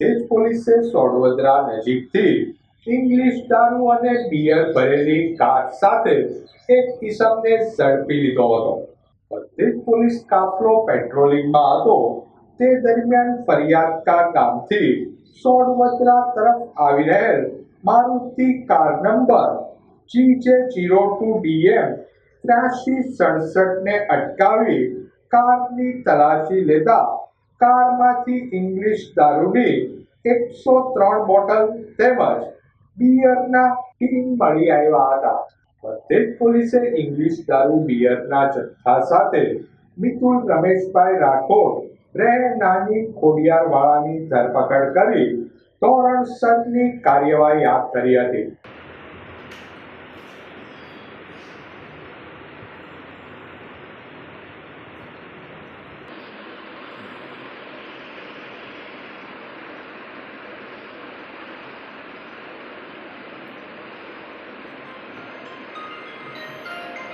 તેજ પોલીસે સોડવદરા નજીકથી ઇંગ્લિશ દારૂ અને બિયર ભરેલી કાર સાથે એક કિસમને ઝડપી લીધો હતો. બધે જ પોલીસ કાફલો પેટ્રોલિંગમાં હતો. તે દરમિયાન ફરિયાદકા ગામથી સોડવદરા તરફ આવી રહેલ મારુતિ કાર નંબર જી જે જીરો ટુ ડીએમ ત્રાસી સડસઠને અટકાવી કારની તલાશી લેતા કારમાંથી ઇંગ્લિશ દારૂની એકસો ત્રણ બોટલ તેમજ બિયરના ટીન મળી આવ્યા હતા. બધે પોલીસે ઇંગ્લિશ દારૂ બિયરના જથ્થા સાથે મિતુલ રમેશભાઈ રાઠોડ, રે નાની ખોડિયારવાળાની ધરપકડ કરી ધોરણસરની કાર્યવાહી હાથ ધરી હતી.